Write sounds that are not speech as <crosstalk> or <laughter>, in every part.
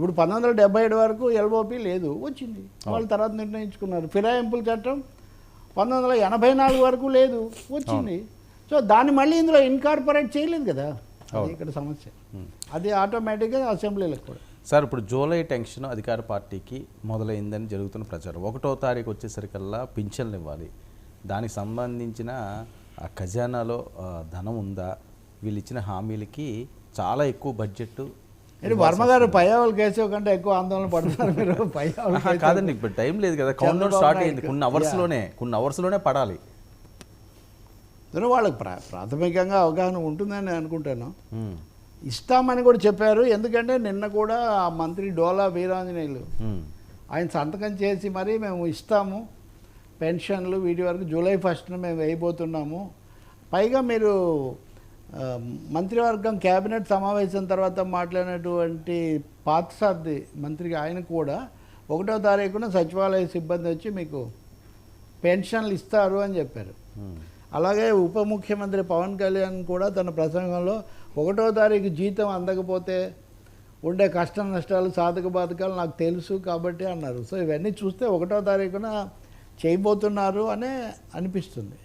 ఇప్పుడు పంతొమ్మిది వందల వరకు ఎల్ఓపి లేదు వచ్చింది. వాళ్ళ తర్వాత నిర్ణయించుకున్నారు. ఫిరాయింపుల చట్టం పంతొమ్మిది వందల ఎనభై నాలుగు వరకు లేదు వచ్చింది. సో దాన్ని మళ్ళీ ఇందులో ఇన్కార్పొరేట్ చేయలేదు కదా? అది ఇక్కడ సమస్య. అది ఆటోమేటిక్గా అసెంబ్లీలకు కూడా. సార్ ఇప్పుడు జూలై టెన్షన్ అధికార పార్టీకి మొదలైందని జరుగుతున్న ప్రచారం. ఒకటో తారీఖు వచ్చేసరికల్లా పింఛన్లు ఇవ్వాలి. దానికి సంబంధించిన ఆ ఖజానాలో ధనం ఉందా? వీళ్ళు ఇచ్చిన హామీలకి చాలా ఎక్కువ బడ్జెట్ వర్మ గారు పయ్యావుల కేసు కంటే ఎక్కువ ఆందోళన పడుతున్నారు మీరు? <laughs> పయ్యావుల కాదండి ఇప్పుడు టైం లేదు కదా. కౌంట్ డౌన్ చంద్రబాబు స్టార్ట్ అయింది. కొన్ని అవర్స్లోనే కొన్ని అవర్స్లోనే పడాలి. అందులో వాళ్ళకి ప్రా ప్రాథమికంగా అవగాహన ఉంటుందని నేను అనుకుంటాను ఇస్తామని కూడా చెప్పారు. ఎందుకంటే నిన్న కూడా ఆ మంత్రి డోలా వీరాంజనేయులు ఆయన సంతకం చేసి మరీ మేము ఇస్తాము. పెన్షన్లు వీటి వరకు జూలై ఫస్ట్న మేము వేయబోతున్నాము. పైగా మీరు మంత్రివర్గం కేబినెట్ సమావేశం తర్వాత మాట్లాడినటువంటి పాతసారథి మంత్రికి ఆయన కూడా ఒకటో తారీఖున సచివాలయ సిబ్బంది వచ్చి మీకు పెన్షన్లు ఇస్తారు అని చెప్పారు. ఉమ్. అలాగే ఉప ముఖ్యమంత్రి పవన్ కళ్యాణ్ కూడా తన ప్రసంగంలో ఒకటో తారీఖు జీతం అందకపోతే ఉండే కష్ట నష్టాలు సాధక బాధకాలు నాకు తెలుసు కాబట్టి అన్నారు. సో ఇవన్నీ చూస్తే ఒకటో తారీఖున చేయబోతున్నారు అనే అనిపిస్తుంది.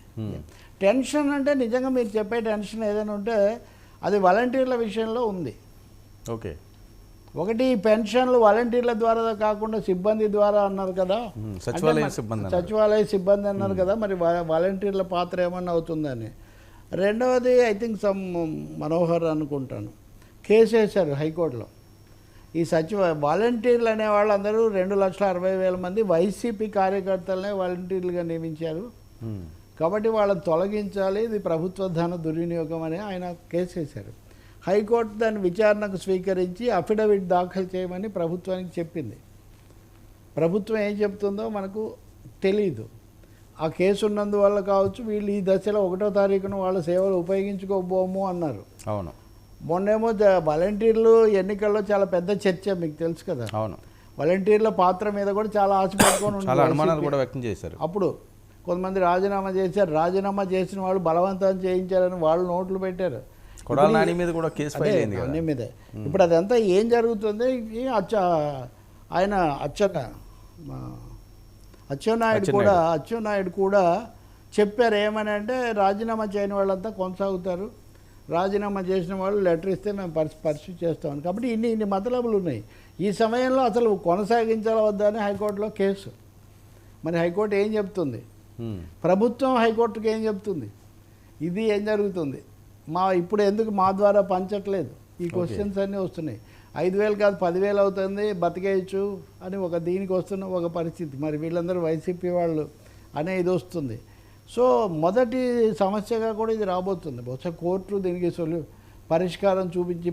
టెన్షన్ అంటే నిజంగా మీరు చెప్పే టెన్షన్ ఏదైనా ఉంటే అది వాలంటీర్ల విషయంలో ఉంది. ఓకే. ఒకటి పెన్షన్లు వాలంటీర్ల ద్వారా కాకుండా సిబ్బంది ద్వారా అన్నారు కదా. సచివాలయ సిబ్బంది. సచివాలయ సిబ్బంది అన్నారు కదా మరి వాలంటీర్ల పాత్ర ఏమన్నా అవుతుందని. రెండవది ఐ థింక్ సమ్ మనోహర్ అనుకుంటాను. కేసు వేశారు హైకోర్టులో. ఈ సచివ వాలంటీర్లు అనే వాళ్ళందరూ రెండు లక్షల అరవై వేల మంది వైసీపీ కార్యకర్తలనే వాలంటీర్లుగా నియమించారు. కాబట్టి వాళ్ళని తొలగించాలి. ఇది ప్రభుత్వ ధన దుర్వినియోగం అని ఆయన కేసు వేశారు హైకోర్టు దాన్ని విచారణకు స్వీకరించి అఫిడవిట్ దాఖలు చేయమని ప్రభుత్వానికి చెప్పింది. ప్రభుత్వం ఏం చెప్తుందో మనకు తెలియదు ఆ కేసు ఉన్నందువల్ల కావచ్చు వీళ్ళు ఈ దశలో ఒకటో తారీఖున వాళ్ళ సేవలు ఉపయోగించుకోబోము అన్నారు. అవును. మొన్నేమో వాలంటీర్లు ఎన్నికల్లో చాలా పెద్ద చర్చ మీకు తెలుసు కదా. అవును. వాలంటీర్ల పాత్ర మీద కూడా చాలా ఆశ పెట్టుకొని చాలా అనుమానాలు. కూడా వ్యక్తం చేశారు. అప్పుడు కొంతమంది రాజీనామా చేశారు. రాజీనామా చేసిన వాళ్ళు బలవంతం చేయించారని వాళ్ళు నోట్లు పెట్టారు. నాని మీద కూడా కేసు అన్ని మీదే. ఇప్పుడు అదంతా ఏం జరుగుతుంది? అచ్చ ఆయన అచ్చన్న మా అచ్చెన్నాయుడు కూడా అచ్చెన్నాయుడు కూడా చెప్పారు ఏమని అంటే రాజీనామా చేయని వాళ్ళంతా కొనసాగుతారు. రాజీనామా చేసిన వాళ్ళు లెటర్ ఇస్తే మేము పరిస్థితి పరిస్థితి చేస్తామని. కాబట్టి ఇన్ని ఇన్ని మతలబులు ఉన్నాయి. ఈ సమయంలో అసలు కొనసాగించాలా వద్దా అని హైకోర్టులో కేసు. మరి హైకోర్టు ఏం చెప్తుంది? ప్రభుత్వం హైకోర్టుకి ఏం చెప్తుంది? ఇది ఏం జరుగుతుంది? మా ఇప్పుడు ఎందుకు మా ద్వారా పంచట్లేదు? ఈ క్వశ్చన్స్ అన్నీ వస్తున్నాయి. ఐదు వేలు కాదు పదివేలు అవుతుంది బతికేయచ్చు అని ఒక దీనికి వస్తున్న ఒక పరిస్థితి. మరి వీళ్ళందరూ వైసీపీ వాళ్ళు అనే ఇది వస్తుంది. సో మొదటి సమస్యగా కూడా ఇది రాబోతుంది. బహుశా కోర్టు దీనికి సొల్యూ పరిష్కారం చూపించి